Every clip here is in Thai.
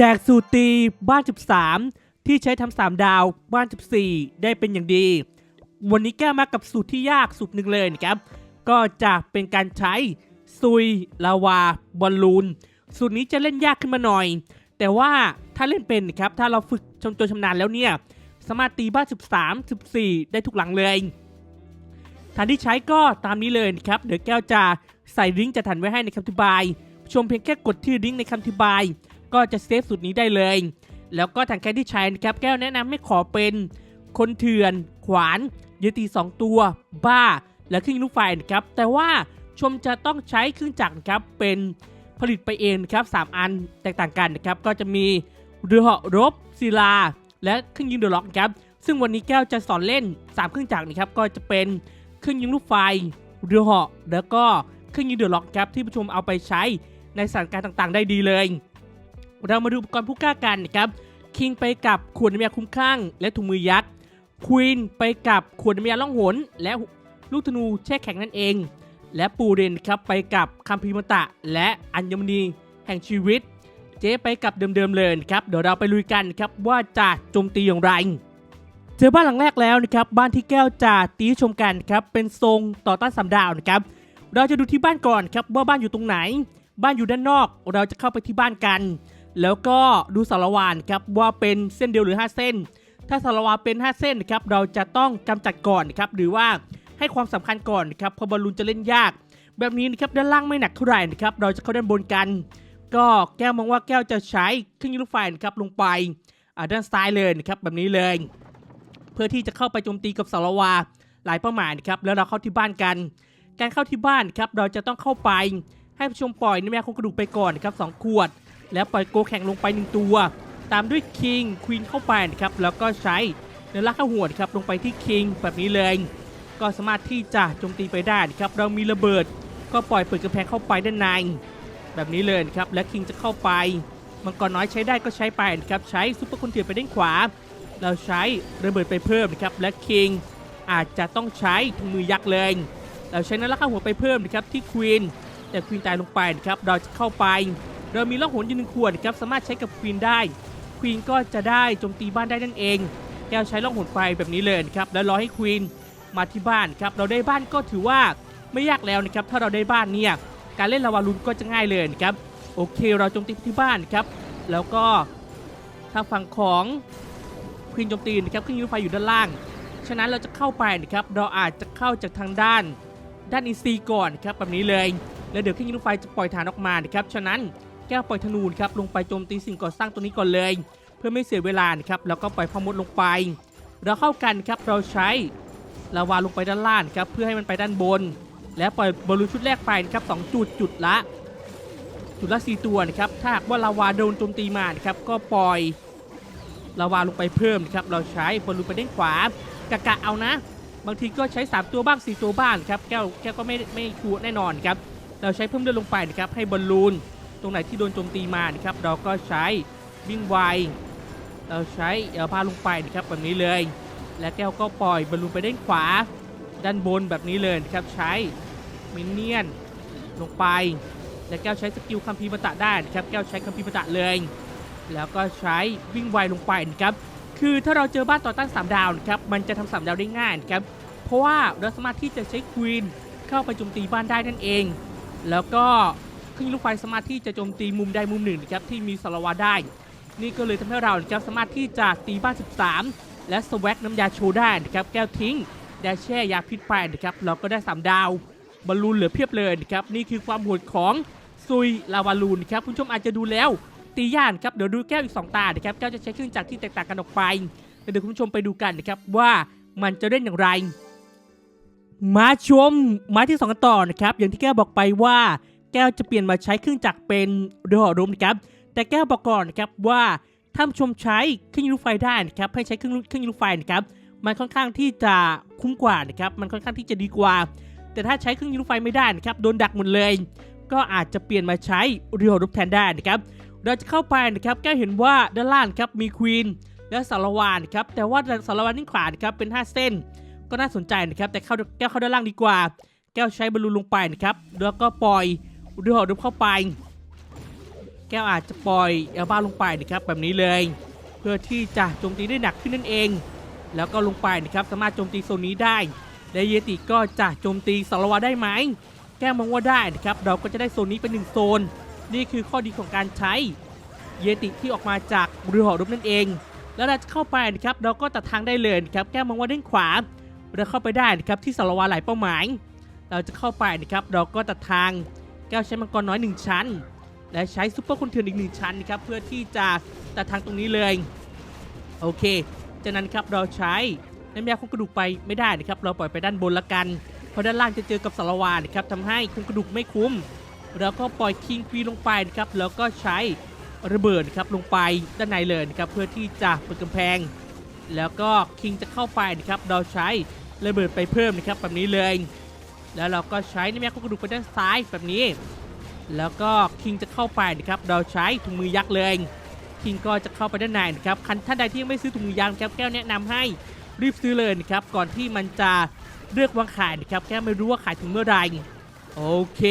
แจกสูตรตีบ้าน 13 ที่ใช้ทำสามดาวบ้าน 14 ได้เป็นอย่างดี วันนี้แก้มากับสูตรที่ยากสูตรหนึ่งเลยนะครับ ก็จะเป็นการใช้ซุยลาวาบอลลูน สูตรนี้จะเล่นยากขึ้นมาหน่อย แต่ว่าถ้าเล่นเป็นนะครับ ถ้าเราฝึกชมตัวชำนาญแล้วเนี่ย สามารถตีบ้าน 13 14 ได้ทุกหลังเลยฐานที่ใช้ก็ตามนี้เลยนะครับ เดี๋ยวแก้วจะใส่ลิงก์จะทันไว้ให้ในคำอธิบาย ชมเพียงแค่กดที่ลิงก์ในคำอธิบาย ก็จะเซฟสูตรนี้ได้เลย แล้วก็ทางแค่ที่ใช้นะครับแก้วแนะนำไม่ขอเป็นคนเถื่อน ขวานยืตี 2 ตัว บ้า และเครื่องลูกไฟนะครับ แต่ว่าชมจะต้องใช้เครื่องจักรนะครับเป็นผลิตไปเองนะครับ 3 อันแตกต่างกันนะครับ ก็จะมีเรือเหาะรบศิลา และเครื่องยิงเดอะล็อกครับ ซึ่งวันนี้แก้วจะสอนเล่น 3 เครื่องจักรนะครับ ก็จะเป็นเครื่องยิงลูกไฟ เรือเหาะ แล้วก็เครื่องยิงเดือดล็อกครับที่ผู้ชมเอาไปใช้ในสถานการณ์ต่างๆ ได้ดีเลย เรามาดูอุปกรณ์ผู้กล้ากันนะครับคิงไปกับขวดน้ำยาคุ้มข้างและถุงมือยักษ์ควีนไปกับขวดน้ำยาล่องหน และลูกธนูแช่แข็งนั่นเอง และปูเรนครับไปกับคัมภีมตะ และอัญมณีแห่งชีวิต เจ๊ไปกับเดิมๆเลยครับเดี๋ยวเราไปลุยกันครับว่าจะโจมตีอย่างไรเจอบ้านหลังแรกแล้วนะครับบ้านที่แก้วจะตีชมกันครับเป็นทรงต่อต้านสามดาวนะครับเราจะดูที่บ้านก่อนครับว่าบ้านอยู่ตรงไหน บ้านอยู่ด้านนอก เราจะเข้าไปที่บ้านกัน แล้วก็ดูสารวานครับว่าเป็นเส้นเดียวหรือ 5 เส้น ถ้าสารวานเป็น 5 เส้นนะครับเราจะต้องกำจัดก่อนนะครับหรือว่าให้ความสำคัญก่อนนะครับเพราะบอลลูนจะเล่นยาก แบบนี้นะครับด้านล่างไม่หนักเท่าไหร่นะครับเราจะเข้าด้านบนกัน ก็แก้วมองว่าแก้วจะใช้เครื่องยิงลูกไฟนะครับลงไปด้านซ้ายเลยนะครับแบบนี้เลย เพื่อที่จะเข้าไปโจมตีกับสารวาหลายเป้าหมายนะครับแล้วเราเข้าที่บ้านกัน การเข้าที่บ้านครับเราจะต้องเข้าไปให้ผู้ชมปล่อยน้ำยาโคงกระดูกไปก่อนนะครับสองขวด แล้วปล่อยโกแข่งลงไปหนึ่งตัว ตามด้วยคิงควีนเข้าไปนะครับแล้วก็ใช้เนื้อลักข้าหัวนะครับลงไปที่คิงแบบนี้เลย ก็สามารถที่จะโจมตีไปได้นะครับเรามีระเบิด ก็ปล่อยเปิดกระแพงเข้าไปด้านในแบบนี้เลยครับและคิงจะเข้าไปมังกรน้อยใช้ได้ก็ใช้ไปนะครับใช้ซุปเปอร์คอนเทียไปด้านขวา เราใช้ระเบิดไปเพิ่มนะครับและคิงอาจจะต้องใช้ถุงมือยักษ์เลยเราใช้นั้นราคาหัวไปเพิ่มนะครับที่ควีนแต่ควีนตายลงไปนะครับเราจะเข้าไป เรามีล่องหนอยู่หนึ่งขวดครับสามารถใช้กับควีนได้ควีนก็จะได้โจมตีบ้านได้นั่นเอง แก้วใช้ล่องหนไปแบบนี้เลยครับแล้วรอให้ควีนมาที่บ้านครับเราได้บ้านก็ถือว่าไม่ยากแล้วนะครับถ้าเราได้บ้านเนี่ยการเล่นลาวาลุนก็จะง่ายเลยครับโอเคเราโจมตีที่บ้านครับแล้วก็ทางฝั่งของควีนโจมตีนะครับเครื่องยิงไฟอยู่ด้านล่าง ฉะนั้นเราจะเข้าไปนะครับเราอาจจะเข้าจากทางด้านด้านอินซีก่อนครับแบบนี้เลย แล้วเดี๋ยวเครื่องยิงรถไฟจะปล่อยฐานออกมานะครับฉะนั้น แก้วปล่อยธนูนครับลงไปโจมตีสิ่งก่อสร้างตัวนี้ก่อนเลย เพื่อไม่เสียเวลาครับแล้วก็ปล่อยพอมดลงไป เราเข้ากันครับเราใช้ลาวาลงไปด้านล่างครับเพื่อให้มันไปด้านบน และปล่อยบอลลูนชุดแรกไปนะครับสองจุดจุดละ จุดละสี่ตัวนะครับถ้าหากว่าลาวาโดนโจมตีมาครับก็ปล่อยลาวาลงไปเพิ่มครับเราใช้บอลลูนไปด้านขวากะกะเอานะ บางทีก็ใช้ 3 ตัวบ้าง 4 ตัวบ้างครับแก้วแก้วก็ไม่ไม่ชัวร์แน่นอนครับเราใช้เพิ่มเลือดลงไปนะครับให้บอลลูน ตรงไหนที่โดนโจมตีมานะครับเราก็ใช้วิ่งไวเราใช้พาลงไปนะครับแบบนี้เลย และแก้วก็ปล่อยบอลลูนไปด้านขวา ด้านบนแบบนี้เลยนะครับใช้มินเนี่ยนลงไป และแก้วใช้สกิลคัมภีมาตะได้นะครับแก้วใช้คัมภีมาตะเลย แล้วก็ใช้วิ่งไวลงไปนะครับคือถ้าเราเจอบ้านต่อต้าน3ดาวนะครับมันจะทำสามดาวได้ง่ายนะครับเพราะว่าเราสามารถที่จะใช้ควีนเข้าไปโจมตีบ้านได้นั่นเอง แล้วก็ เครื่องยิงลูกไฟสามารถที่จะโจมตีมุมใดมุมหนึ่งนะครับที่มีสารวาได้ นี่ก็เลยทำให้เรานะครับสามารถที่จะตีบ้าน 13 และสวักน้ำยาโชว์ได้นะครับแก้วทิ้งแดชแช่ยาพิษไปนะครับเราก็ได้ 3 ดาวบอลลูนเหลือเพียบเลยนะครับนี่คือความโหดของซุยลาวาลูนครับคุณผู้ชมอาจจะดูแล้วตีย่านครับเดี๋ยวดูแก้วอีก 2 ตานะครับแก้วจะใช้เครื่องจักรที่แตกต่างกันออกไปเดี๋ยวคุณผู้ชมไปดูกันนะครับว่ามันจะเล่นอย่างไรมาชมไม้ที่สองกันต่อนะครับอย่างที่แก้วบอกไปว่า แก้วจะเปลี่ยนมาใช้เครื่องจักรเป็นเรือหอรมนะครับ แต่แก้วบอกก่อนนะครับว่าถ้าชมใช้เครื่องยิงลูกไฟได้นะครับให้ใช้เครื่องเครื่องยิงลูกไฟนะครับมันค่อนข้างที่จะคุ้มกว่านะครับมันค่อนข้างที่จะดีกว่า แต่ถ้าใช้เครื่องยิงลูกไฟไม่ได้นะครับโดนดักหมดเลย ก็อาจจะเปลี่ยนมาใช้เรือหอรบแทนได้นะครับเราจะเข้าไปนะครับแก้วเห็นว่าด้านล่างครับมีควีนและสารวานครับแต่ว่าสารวานด้านขวานะครับเป็น 5 เส้น ก็น่าสนใจนะครับแต่เข้าแก้วเข้าด้านล่างดีกว่า แก้วใช้บอลลูนลงไปนะครับแล้วก็ปล่อย เรือหอรบเข้าไป แก้วอาจจะปล่อยเอลบ้าลงไปนะครับแบบนี้เลย เพื่อที่จะโจมตีได้หนักขึ้นนั่นเอง แล้วก็ลงไปนะครับสามารถโจมตีโซนนี้ได้และเยติก็จะโจมตีสารวาได้ไหม แก้วมองว่าได้นะครับ เราก็จะได้โซนนี้เป็นหนึ่งโซน นี่คือข้อดีของการใช้ เยติที่ออกมาจากเรือหอรบนั่นเอง แล้วเราจะเข้าไปนะครับ เราก็ตัดทางได้เลยนะครับ แก้วมองว่าด้านขวา เราเข้าไปได้นะครับที่สารวาหลายเป้าหมาย เราจะเข้าไปนะครับ เราก็ตัดทาง แก้วใช้มังกรน้อยหนึ่งชั้น และใช้ซุปเปอร์คนเถื่อนอีกหนึ่งชั้นนะครับเพื่อที่จะตัดทางตรงนี้เลยโอเค จากนั้นครับเราใช้น้ำยาคุมกระดูกไปไม่ได้นะครับเราปล่อยไปด้านบนละกันเพราะด้านล่างจะเจอกับสารวานะครับทำให้คุมกระดูกไม่คุ้มแล้วก็ปล่อยคิงควีลงไปนะครับแล้วก็ใช้ระเบิดครับลงไปด้านในเลยนะครับเพื่อที่จะเปิดกำแพง แล้วก็คิงจะเข้าไปนะครับเราใช้ระเบิดไปเพิ่มนะครับแบบนี้เลย แล้วเราก็ใช้น้ำยาคุมกระดูกไปด้านซ้ายแบบนี้ แล้วก็คิงจะเข้าไปนะครับเราใช้ถุงมือยักษ์เลยคิงก็จะเข้าไปด้านในนะครับคันท่านใดที่ยังไม่ซื้อถุงมือยางนะครับแก้วแนะนำให้รีบซื้อเลยนะครับก่อนที่มันจะเลือกวางขายนะครับแก้วไม่รู้ว่าขายถึงเมื่อไหร่โอเค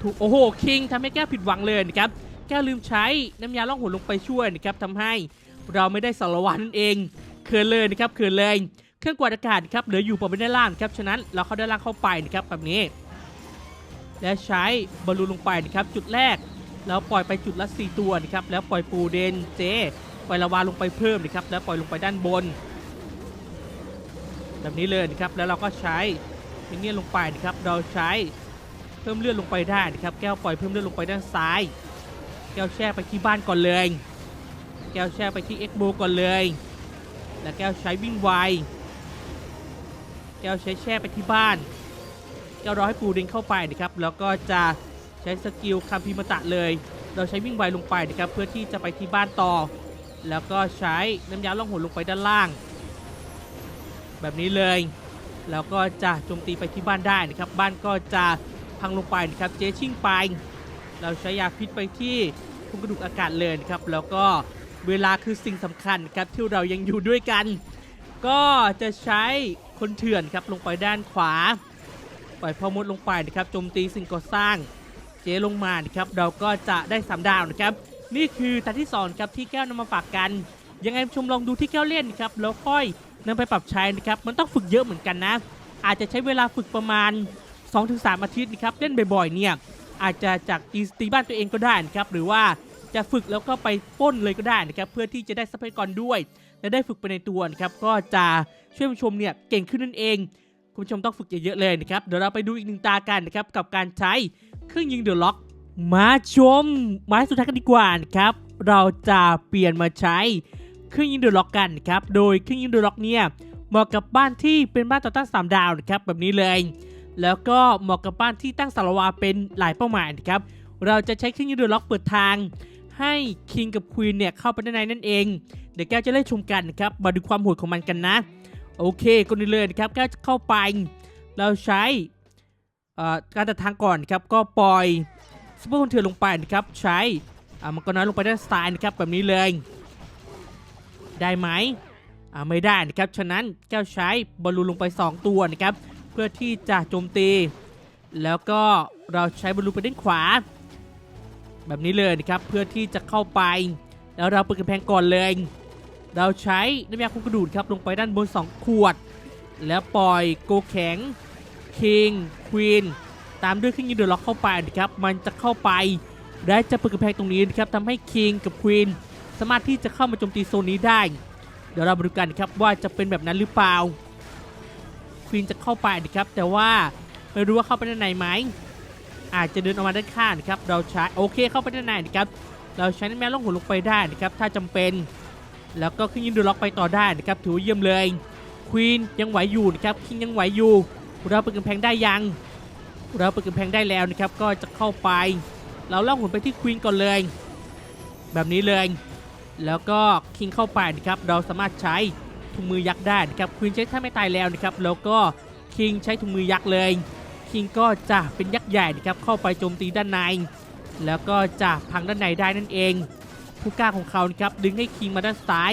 ถูกโอ้โหคิงทำให้แก้วผิดหวังเลยนะครับแก้วลืมใช้น้ำยาล่องหนลงไปช่วยนะครับทำให้เราไม่ได้สารวัตรนั่นเองเขินเลยนะครับเขินเลย เครื่องกวาดอากาศครับเหลืออยู่ปนด้านล่างครับฉะนั้นเราเข้าด้านล่างเข้าไปนะครับแบบนี้ และใช้บอลลูนลงไปนะครับจุดแรกแล้วปล่อยไปจุดละ4ตัวนะครับแล้วปล่อยปูเดนเจปล่อยลาวาลงไปเพิ่มนะครับแล้วปล่อยลงไปด้านบน แบบนี้เลยนะครับแล้วเราก็ใช้มินเนี่ยลงไปนะครับเราใช้เพิ่มเลือดลงไปได้นะครับแก้วปล่อยเพิ่มเลือดลงไปด้านซ้าย แก้วแช่ไปที่บ้านก่อนเลย แก้วแช่ไปที่เอ็กโบก่อนเลย แล้วแก้วใช้วิ่งไว แก้วใช้แช่ไปที่บ้านแก้วรอให้ปูเดินเข้าไปนะครับแล้วก็จะใช้สกิลคัมพีมตะเลย เราใช้วิ่งไวลงไปนะครับเพื่อที่จะไปที่บ้านต่อ แล้วก็ใช้น้ำยาล่องหนลงไปด้านล่าง แบบนี้เลยแล้วก็จะโจมตีไปที่บ้านได้นะครับ บ้านก็จะพังลงไปนะครับ เจชิ่งไป เราใช้ยาพิษไปที่คุมกระดูกอากาศเลยนะครับ แล้วก็เวลาคือสิ่งสำคัญครับที่เรายังอยู่ด้วยกัน ก็จะใช้ คนเถื่อนครับลงไปด้านขวา ปล่อยพ่อมดลงไปนะครับโจมตีสิ่งก่อสร้าง เจลงมานะครับเราก็จะได้สามดาวนะครับ นี่คือตาที่สองครับที่แก้วนำมาฝากกัน ยังไงชมลองดูที่แก้วเล่นนะครับแล้วค่อยนำไปปรับใช้นะครับมันต้องฝึกเยอะเหมือนกันนะ อาจจะใช้เวลาฝึกประมาณ 2-3 อาทิตย์นะครับเล่นบ่อยๆเนี่ยอาจจะจากตีตีบ้านตัวเองก็ได้นะครับหรือว่าจะฝึกแล้วก็ไปป้นเลยก็ได้นะครับเพื่อที่จะได้ทรัพยากรด้วย และได้ฝึกไปในตัวนะครับก็จะช่วยผู้ชมเนี่ยเก่งขึ้นนั่นเอง คุณผู้ชมต้องฝึกเยอะๆเลยนะครับเดี๋ยวเราไปดูอีกหนึ่งตากันนะครับกับการใช้เครื่องยิงเดอะล็อก มาชมไม้สุดท้ายกันดีกว่านะครับเราจะเปลี่ยนมาใช้เครื่องยิงเดอะล็อกกันนะครับโดยเครื่องยิงเดอะล็อกเนี่ยเหมาะกับบ้านที่เป็นบ้านต่อต้านสามดาวนะครับแบบนี้เลย แล้วก็เหมาะกับบ้านที่ตั้งสารวาเป็นหลายเป้าหมายนะครับเราจะใช้เครื่องยิงเดอะล็อกเปิดทางให้คิงกับควีนเนี่ยเข้าไปด้านในนั่นเอง เดี๋ยวแก้วจะไล่ชมกันนะครับ มาดูความโหดของมันกันนะ โอเคก่อนอื่เลยนะครับแก้วจะเข้าไป เราใช้การตัดทางก่อนครับ ก็ปล่อยซุปเปอร์คอนเทอร์ลงไปนะครับ ใช้อ่ามันก็น้อยลงไปด้านซ้ายนะครับแบบนี้เลย ได้ไหมไม่ได้นะครับ ฉะนั้นแก้วใช้บอลลูนลงไป 2 ตัวนะครับ เพื่อที่จะโจมตี แล้วก็เราใช้บอลลูนไปด้านขวา แบบนี้เลยนะครับ เพื่อที่จะเข้าไป แล้วเราเปิดกำแพงก่อนเลย เราใช้น้ำยาคุมกระดูดครับลงไปด้านบน 2 ขวด แล้วปล่อยโกแข็งคิงควีนตามด้วยเครื่องยิงเดอะล็อกเข้าไปนะครับมันจะเข้าไปและจะเปิดกำแพงตรงนี้นะครับทำให้คิงกับควีนสามารถที่จะเข้ามาโจมตีโซนนี้ได้ เดี๋ยวเราดูกันครับว่าจะเป็นแบบนั้นหรือเปล่าควีนจะเข้าไปนะครับแต่ว่าไม่รู้ว่าเข้าไปด้านในไหมอาจจะเดินออกมาด้านข้างนะครับเราใช้โอเคเข้าไปด้านในนะครับเราใช้น้ำแม่ล่องหนลงไปได้นะครับถ้าจำเป็น แล้วก็ขึ้นยิงดูล็อกไปต่อได้นะครับถือว่าเยี่ยมเลยควีนยังไหวอยู่นะครับคิงยังไหวอยู่เราเปิดกำแพงได้ยัง เราเปิดกำแพงได้แล้วนะครับก็จะเข้าไป เราล่องหนไปที่ควีนก่อนเลย แบบนี้เลย แล้วก็คิงเข้าไปนะครับเราสามารถใช้ถุงมือยักษ์ได้นะครับควีนใช้ถ้าไม่ตายแล้วนะครับแล้วก็คิงใช้ถุงมือยักษ์เลยคิงก็จะเป็นยักษ์ใหญ่นะครับเข้าไปโจมตีด้านใน แล้วก็จะพังด้านในได้นั่นเอง ผู้กล้าของเขาครับดึงให้คิงมาด้านซ้าย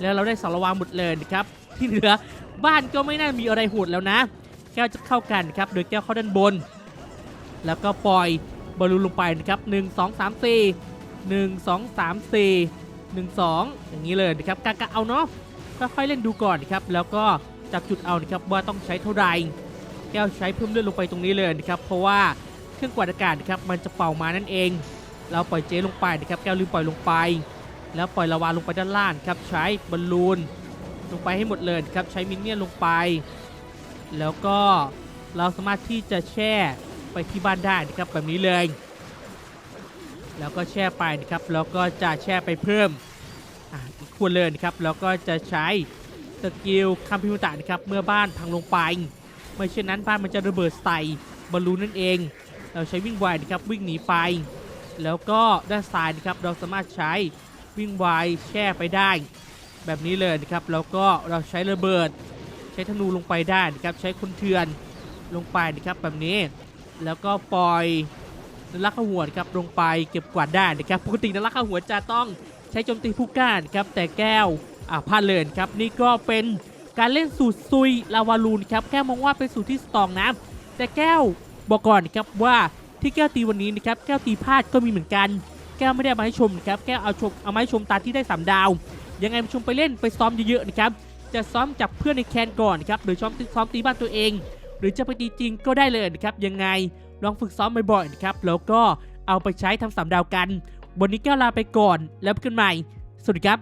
แล้วเราได้สารวาหมดเลยนะครับที่เหลือบ้านก็ไม่น่ามีอะไรโหดแล้วนะ แก้วจะเข้ากันครับโดยแก้วเข้าด้านบน แล้วก็ปล่อยบอลลูนลงไปนะครับ1 2 3 4 1 2 3 4 1 2อย่างนี้เลยนะครับกะกะเอาเนาะค่อยๆเล่นดูก่อนนะครับแล้วก็จับจุดเอานะครับว่าต้องใช้เท่าไหร่แก้วใช้เพิ่มเลือดลงไปตรงนี้เลยนะครับเพราะว่าเครื่องกวาดอากาศนะครับมันจะเป่ามานั่นเอง เราปล่อยเจลงไปนะครับแก้วลืมปล่อยลงไป แล้วปล่อยลาวาลงไปด้านล่างครับใช้บอลลูนลงไปให้หมดเลยครับใช้มินเนี่ยนลงไป แล้วก็เราสามารถที่จะแช่ไปที่บ้านได้นะครับแบบนี้เลย แล้วก็แช่ไปนะครับแล้วก็จะแช่ไปเพิ่มอีกควรเลยนะครับแล้วก็จะใช้สกิลคัมพิวตะนะครับเมื่อบ้านพังลงไปไม่เช่นนั้นบ้านมันจะระเบิดใส่บอลลูนนั่นเอง เราใช้วิ่งไวนะครับวิ่งหนีไป แล้วก็ด้านซ้ายนะครับเราสามารถใช้วิ่งไวแช่ไปได้ แบบนี้เลยนะครับแล้วก็เราใช้ระเบิด ใช้ธนูลงไปได้นะครับใช้คนเถื่อนลงไปนะครับแบบนี้ แล้วก็ปล่อยนลักข้าหัวนะครับลงไปเก็บกวาดได้นะครับปกตินลักข้าหัวจะต้องใช้โจมตีผู้ก้านครับแต่แก้วอ่าพลาดเลยนะครับนี่ก็เป็นการเล่นสูตรซุยลาวาลูนครับแก้วมองว่าเป็นสูตรที่สตองนะแต่แก้วบอกก่อนนะครับว่า ที่แก้วตีวันนี้นะครับแก้วตีพลาดก็มีเหมือนกัน แก้วไม่ได้มาให้ชมนะครับแก้วเอาชมเอามาให้ชมตาที่ได้สามดาว ยังไงมาชมไปเล่นไปซ้อมเยอะๆนะครับจะซ้อมจับเพื่อนในแคนก่อนนะครับหรือซ้อมซ้อมตีบ้านตัวเอง หรือจะไปตีจริงก็ได้เลยนะครับยังไงลองฝึกซ้อมบ่อยๆนะครับแล้วก็เอาไปใช้ทำสามดาวกัน วันนี้แก้วลาไปก่อนแล้วพบกันใหม่ สวัสดีครับ